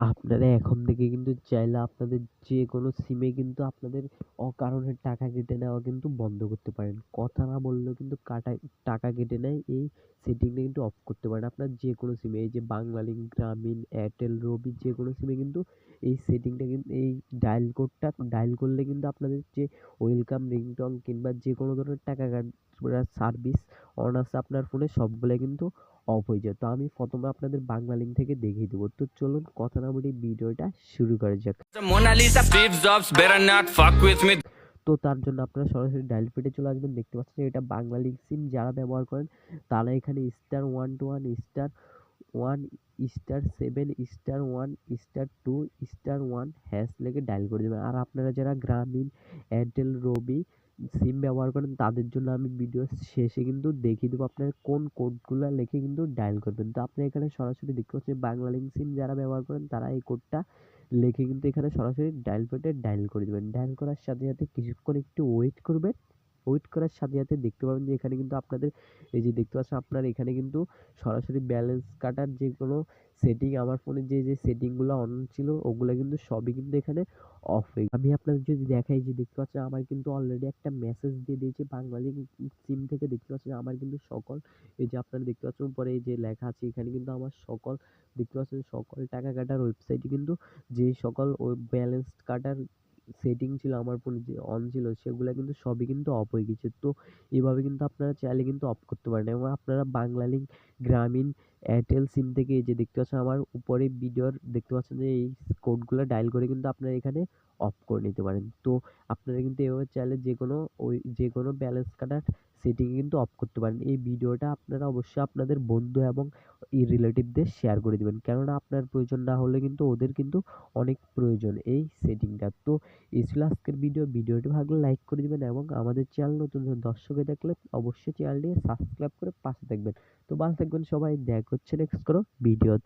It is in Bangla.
আপনারা এখন থেকে কিন্তু চাইলে আপনাদের যে কোনো সিমে কিন্তু আপনাদের অকারণে টাকা কেটে নেওয়া কিন্তু বন্ধ করতে পারেন। কথা না বললেও কিন্তু কাটা, টাকা কেটে নেয়, এই সেটিংটা কিন্তু অফ করতে পারেন আপনার যে কোনো সিমে এই যে বাংলালিংক, গ্রামীণ এয়ারটেল রবি যে কোনো সিমে কিন্তু এই সেটিংটা কিন্তু, এই ডায়াল কোডটা ডায়াল করলে কিন্তু আপনাদের যে ওয়েলকাম রিংটং কিংবা যে কোনো ধরনের টাকা কাটার সার্ভিস অন আছে আপনার ফোনে সবগুলো কিন্তু অফ হয়ে যায় তো আমি প্রথমে আপনাদের বাংলা লিঙ্ক থেকে দেখিয়ে দেবো। তো চলুন কথা না বলি ভিডিওটা শুরু করা যাক. তো তার জন্য আপনারা সরাসরি ডায়াল পেটে চলে আসবেন। দেখতে পাচ্ছেন এটা বাংলা লিঙ্ক সিম যারা ব্যবহার করেন তারা এখানে star one two one star one star seven star one star two star one hash লেগে ডায়াল করে দেবেন। আর আপনারা যারা গ্রামীণ এয়ারটেল রবি সিম ব্যবহার করেন, তাদের জন্য আমি ভিডিও শেষে কিন্তু দেখিয়ে দেবো আপনার কোন কোডগুলো লিখে কিন্তু ডায়াল করবেন। তো আপনি এখানে সরাসরি দেখতে পাচ্ছেন বাংলা লিঙ্ক সিম যারা ব্যবহার করেন, তারা এই কোডটা লিখে কিন্তু এখানে সরাসরি ডায়াল করে ডায়াল করে দেবেন। ডায়াল করার সাথে সাথে কিছুক্ষণ একটু ওয়েট করবেন। ওয়েট করার সাথে সাথে দেখতে পাবেন যে এখানে কিন্তু আপনাদের এই যে দেখতে পাচ্ছেন আপনার এখানে কিন্তু সরাসরি ব্যালেন্স কাটার যে কোনো সেটিং আমার ফোনে যে যে সেটিংগুলো অন ছিল, ওগুলো কিন্তু সবই কিন্তু এখানে অফ হয়ে আমি আপনাদের যদি দেখাই যে দেখতে পাচ্ছেন আমার কিন্তু অলরেডি একটা মেসেজ দিয়ে দিয়েছে বাঙালি সিম থেকে, দেখতে পাচ্ছেন আমার কিন্তু সকল এই যে আপনারা দেখতে পাচ্ছেন উপরে এই যে লেখা আছে, এখানে কিন্তু আমার সকল, দেখতে পাচ্ছেন সকল টাকা কাটার ওয়েবসাইটে কিন্তু যে সকল ব্যালেন্স কাটার সেটিং ছিল আমার ফোনে যে অন ছিল সেগুলো কিন্তু সবই কিন্তু অফ হয়ে গেছে। তো এভাবে কিন্তু আপনারা চাইলে কিন্তু অফ করতে পারেন এবং আপনারা Banglalink Grameen Airtel SIM থেকে এই যে দেখতে পাচ্ছেন আমার উপরে ভিডিওর দেখতে পাচ্ছেন যে এই কোডগুলো ডায়াল করে কিন্তু আপনারা এখানে অফ করে নিতে পারেন। তো আপনারা কিন্তু এভাবে চাইলে যে কোনো ওই যে কোনো ব্যালেন্স কাটার সেটিং কিন্তু অফ করতে পারেন। এই ভিডিওটা আপনারা অবশ্যই আপনাদের বন্ধু এবং এই রিলেটিভদের শেয়ার করে দিবেন। কেননা আপনার প্রয়োজন না হলে কিন্তু ওদের কিন্তু অনেক প্রয়োজন এই সেটিংটা তো এই ছিল আজকের ভিডিও ভিডিওটি ভালো লাইক করে দিবেন এবং আমাদের চ্যানেল নতুন নতুন দর্শকে দেখলে অবশ্যই চ্যানেলটি সাবস্ক্রাইব করে পাশে থাকবেন। তো ভালো থাকবেন সবাই। দেখা হচ্ছে নেক্সট কোনো ভিডিওতে